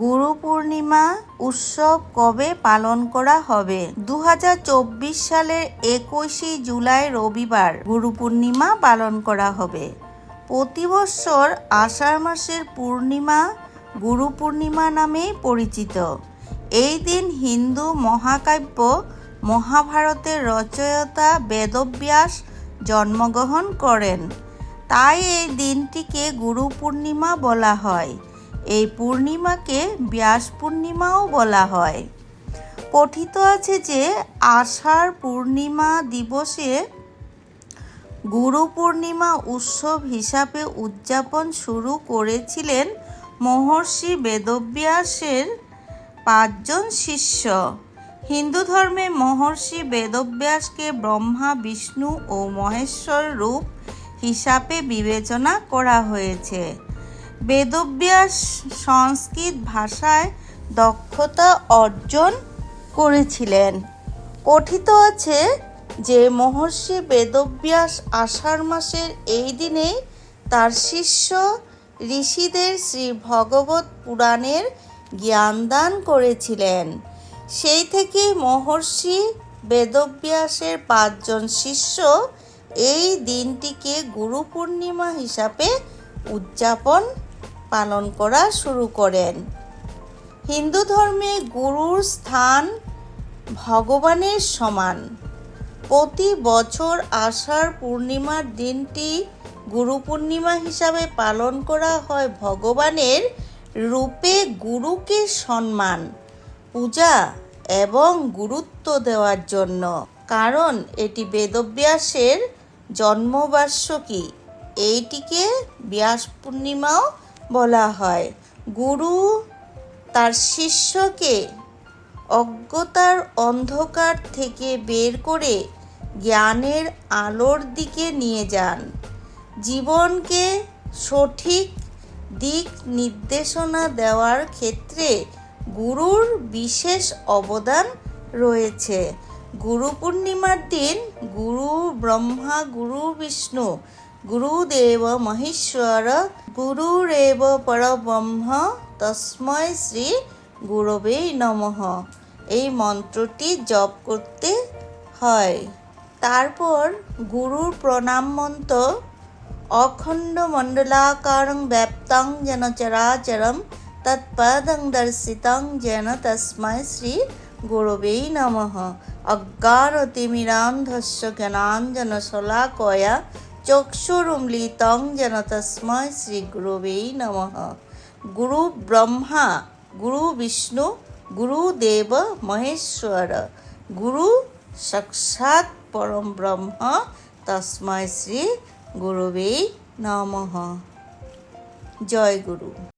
গুরু পূর্ণিমা উৎসব কবে পালন করা হবে? দু হাজার চব্বিশ সালের একুশে জুলাই রবিবার গুরু পূর্ণিমা পালন করা হবে। প্রতি আষাঢ় মাসের পূর্ণিমা গুরু পূর্ণিমা নামেই পরিচিত। এই দিন হিন্দু মহাকাব্য, মহাভারতের রচয়িতা বেদব্যাস জন্মগ্রহণ করেন। তাই এই দিনটিকে গুরু পূর্ণিমা বলা হয়। এই পূর্ণিমাকে ব্যাস পূর্ণিমাও বলা হয়। কথিত আছে যে আষাঢ় পূর্ণিমা দিবসে গুরু পূর্ণিমা উৎসব হিসাবে উদযাপন শুরু করেছিলেন মহর্ষি বেদব্যাসের পাঁচজন শিষ্য। হিন্দু ধর্মে মহর্ষি বেদব্যাসকে ব্রহ্মা, বিষ্ণু ও মহেশ্বর রূপ হিসাবে বিবেচনা করা হয়েছে। বেদব্যাস সংস্কৃত ভাষায় দক্ষতা অর্জন করেছিলেন। কথিত আছে যে মহর্ষি বেদব্যাস আষাঢ় মাসের এই দিনে তার শিষ্য ঋষিদের শ্রী ভগবত পুরাণের জ্ঞান দান করেছিলেন। সেই থেকে মহর্ষি বেদব্যাসের পাঁচজন শিষ্য এই দিনটিকে গুরু পূর্ণিমা হিসাবে উদযাপন পালন করা শুরু করেন হিন্দু ধর্মে গুরুর স্থান ভগবানের সমান। প্রতি বছর আষাঢ় পূর্ণিমার দিনটি গুরু পূর্ণিমা হিসাবে পালন করা হয়। ভগবানের রূপে গুরুকে সম্মান পূজা এবং গুরুত্ব দেওয়ার জন্য। কারণ এটি বেদব্যাসের জন্মবার্ষিকী এইটিকে ব্যাস পূর্ণিমাও বলা হয়। গুরু তার শিষ্যকে অজ্ঞতার অন্ধকার থেকে বের করে জ্ঞানের আলোর দিকে নিয়ে যান। জীবনকে সঠিক দিক নির্দেশনা দেওয়ার ক্ষেত্রে গুরুর বিশেষ অবদান রয়েছে। গুরু পূর্ণিমার দিন গুরু, ব্রহ্মা, গুরু, বিষ্ণু গুরুদেব মহেশ্বর গুরুরেব পরব্রহ্ম তস্ময় শ্রী গুরবে নমঃ এই মন্ত্রটি জপ করতে হয়। তারপর গুরুর প্রণাম মন্ত্র, অখণ্ড মণ্ডলাকারং ব্যাপ্তং যেন চরাচরম, তৎপদং দর্শিতং যেন তস্মৈ শ্রী গুরবেই নমঃ। অজ্ঞানতিমিরান্ধস্য জ্ঞানাঞ্জন শলাকয়া চক্ষুরুমলিতং যেন তস্ময় শ্রী গুরুবেই নম গুরু ব্রহ্মা গুরু বিষ্ণু গুরুদেব মহেশ্বর গুরু সাক্ষাৎ পরম ব্রহ্ম তস্ময় শ্রী গুরুবেই নম জয় গুরু